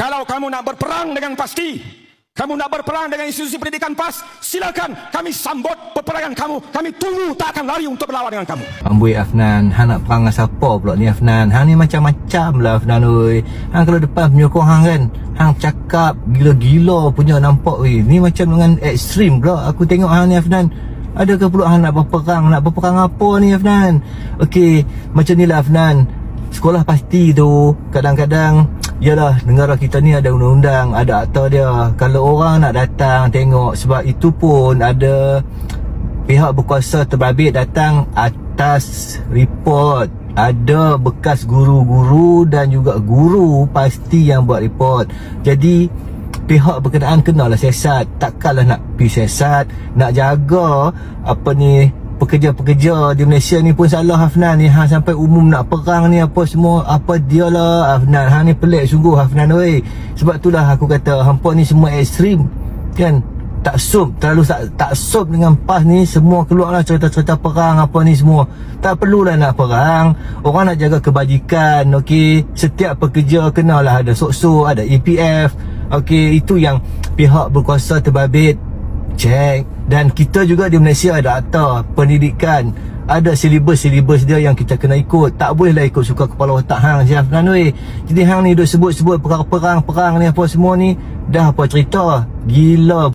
Kalau kamu nak berperang dengan pasti, kamu nak berperang dengan institusi pendidikan PAS, silakan kami sambut peperangan kamu. Kami tunggu tak akan lari untuk berlawan dengan kamu. Amboi Afnan, hang nak perang dengan siapa pula ni Afnan? Hang ni macam-macam lah Afnan oi. Hang kalau depan penyokong hang kan, hang cakap gila-gila punya nampak oi. Ni macam dengan ekstrim pula aku tengok hang ni Afnan. Adakah pula hang nak berperang? Nak berperang apa ni Afnan? Okey, macam ni lah Afnan. Sekolah pasti tu kadang-kadang Yalah negara kita ni ada undang-undang Ada akta dia. Kalau orang nak datang tengok Sebab itu pun ada pihak berkuasa terbabit datang atas report. Ada bekas guru-guru dan juga guru pasti yang buat report. Jadi pihak berkenaan kenalah siasat takkanlah nak pergi siasat nak jaga apa ni pekerja-pekerja di Malaysia ni pun salah Hafnan ni. Hang sampai umum nak perang ni apa semua apa dia lah Hafnan. Hang ni pelik sungguh Hafnan oi. Sebab itulah aku kata hampa ni semua ekstrim kan? Tak sub terlalu tak, tak sub dengan PAS ni semua keluarlah cerita-cerita perang apa ni semua. Tak perlulah nak perang. Orang nak jaga kebajikan okey setiap pekerja kenalah ada sok-sok ada EPF okey itu yang pihak berkuasa terbabit. Cek dan kita juga di Malaysia ada akta pendidikan. Ada silibus-silibus dia yang kita kena ikut. Tak boleh lah ikut suka kepala otak hang Syaf. Nanui jadi hang ni duk sebut-sebut perang-perang perang ni apa semua ni dah apa cerita? Gila